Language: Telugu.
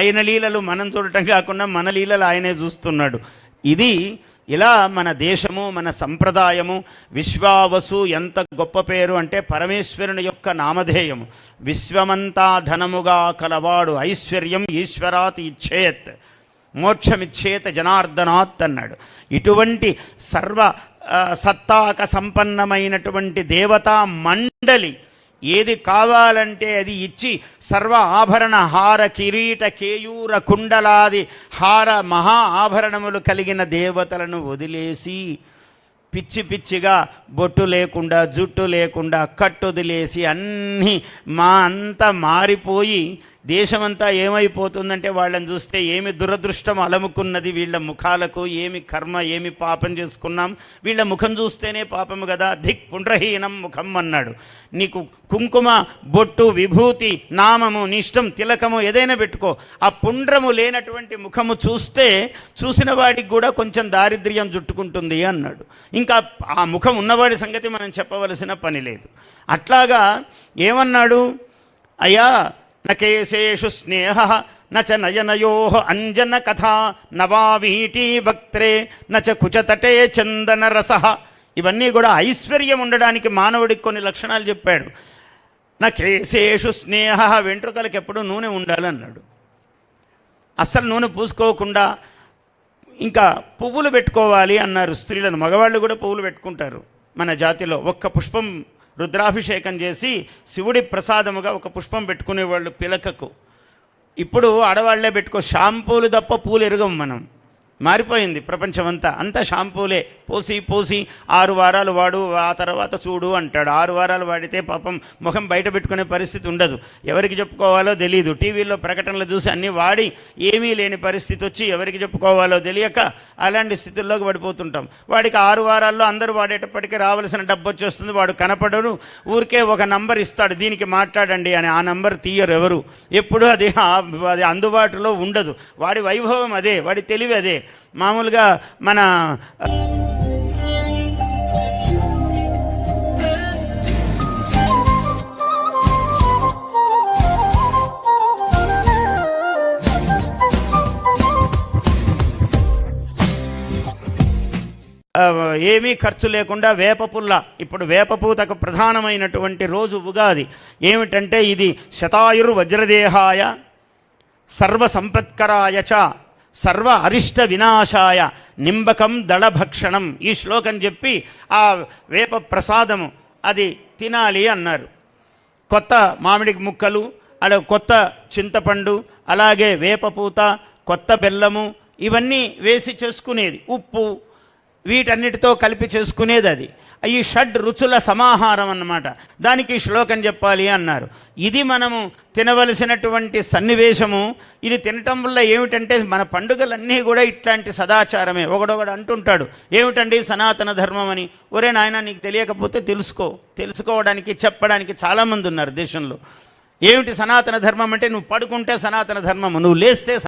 ఆయన లీలలు మనం చూడటం కాకుండా మన లీలలు ఆయనే చూస్తున్నాడు. ఇది ఇలా మన దేశము మన సంప్రదాయము విశ్వావసు ఎంత గొప్ప పేరు అంటే పరమేశ్వరుని యొక్క నామధేయము. విశ్వమంతా ధనముగా కలవాడు ఐశ్వర్యం ఈశ్వరాత్ ఇచ్చేత్ మోక్షమిచ్చేత జనార్దనాత్ అన్నాడు. ఇటువంటి సర్వ సత్తాక సంపన్నమైనటువంటి దేవతా మండలి ఏది కావాలంటే అది ఇచ్చి సర్వ ఆభరణ హార కిరీట కేయూర కుండలాది హార మహా ఆభరణములు కలిగిన దేవతలను వదిలేసి పిచ్చి పిచ్చిగా బొట్టు లేకుండా జుట్టు లేకుండా కట్టొదిలేసి అన్నీ మా అంతా మారిపోయి దేశమంతా ఏమైపోతుందంటే వాళ్ళని చూస్తే ఏమి దురదృష్టం అలముకున్నది వీళ్ళ ముఖాలకు ఏమి కర్మ ఏమి పాపం చేసుకున్నాం. వీళ్ళ ముఖం చూస్తేనే పాపము కదా ధిక్ పుండ్రహీనం ముఖం అన్నాడు. నీకు కుంకుమ బొట్టు విభూతి నామము నిష్టం తిలకము ఏదైనా పెట్టుకో. ఆ పుండ్రము లేనటువంటి ముఖము చూస్తే చూసిన వాడికి కూడా కొంచెం దారిద్ర్యం జుట్టుకుంటుంది అన్నాడు. ఇంకా ఆ ముఖం ఉన్నవాడి సంగతి మనం చెప్పవలసిన పని లేదు. అట్లాగా ఏమన్నాడు? అయ్యా నకేశేషు స్నేహ నచ నయనయో అంజన కథ నవావీటీ భక్త్రే నచ కుచతటే చందన రస ఇవన్నీ కూడా ఐశ్వర్యం ఉండడానికి మానవుడికి కొన్ని లక్షణాలు చెప్పాడు. నకేశేషు కేశేషు స్నేహ వెంట్రుకలకు ఎప్పుడూ నూనె ఉండాలన్నాడు. అస్సలు నూనె పూసుకోకుండా ఇంకా పువ్వులు పెట్టుకోవాలి అన్నారు స్త్రీలను. మగవాళ్ళు కూడా పువ్వులు పెట్టుకుంటారు మన జాతిలో. ఒక్క పుష్పం రుద్రాభిషేకం చేసి శివుడి ప్రసాదముగా ఒక పుష్పం పెట్టుకునేవాళ్ళు పిలకకు. ఇప్పుడు ఆడవాళ్ళే పెట్టుకో షాంపూలు తప్ప పూలు ఎరగం మనం. మారిపోయింది ప్రపంచమంతా. అంతా షాంపూలే. పోసి పోసి ఆరు వారాలు వాడు ఆ తర్వాత చూడు అంటాడు. ఆరు వారాలు వాడితే పాపం ముఖం బయట పెట్టుకునే పరిస్థితి ఉండదు. ఎవరికి చెప్పుకోవాలో తెలియదు టీవీలో ప్రకటనలు చూసి అన్నీ వాడి ఏమీ లేని పరిస్థితి వచ్చి ఎవరికి చెప్పుకోవాలో తెలియక అలాంటి స్థితుల్లోకి పడిపోతుంటాం. వాడికి ఆరు వారాల్లో అందరూ వాడేటప్పటికీ రావాల్సిన డబ్బు వచ్చేస్తుంది. వాడు కనపడను ఊరికే ఒక నంబర్ ఇస్తాడు. దీనికి మాట్లాడండి అని ఆ నంబర్ తీయరు ఎవరు. ఎప్పుడు అది అది అందుబాటులో ఉండదు. వాడి వైభవం అదే వాడి తెలివి అదే. మామూలుగా మన ఏమీ ఖర్చు లేకుండా వేప పుల్ల. ఇప్పుడు వేప పూతకు ప్రధానమైనటువంటి రోజు ఉగాది. ఏమిటంటే ఇది శతాయుర్ వజ్రదేహాయ సర్వ సంపత్కరాయ చ సర్వ అరిష్ట వినాశాయ నింబకం దళభక్షణం ఈ శ్లోకం చెప్పి ఆ వేప ప్రసాదము అది తినాలి అన్నారు. కొత్త మామిడి ముక్కలు అలా కొత్త చింతపండు అలాగే వేపపూత కొత్త బెల్లము ఇవన్నీ వేసి చేసుకునేది. ఉప్పు వీటన్నిటితో కలిపి చేసుకునేది అది. ఈ షడ్ రుచుల సమాహారం అన్నమాట. దానికి శ్లోకం చెప్పాలి అన్నారు. ఇది మనము తినవలసినటువంటి సన్నివేశము. ఇది తినటం వల్ల ఏమిటంటే మన పండుగలన్నీ కూడా ఇట్లాంటి సదాచారమే. ఒకడొకడు అంటుంటాడు ఏమిటండి సనాతన ధర్మం అని ఒరే నాయన నీకు తెలియకపోతే తెలుసుకో. తెలుసుకోవడానికి చెప్పడానికి చాలామంది ఉన్నారు దేశంలో. ఏమిటి సనాతన ధర్మం అంటే? నువ్వు పడుకుంటే సనాతన ధర్మము. నువ్వు లేస్తే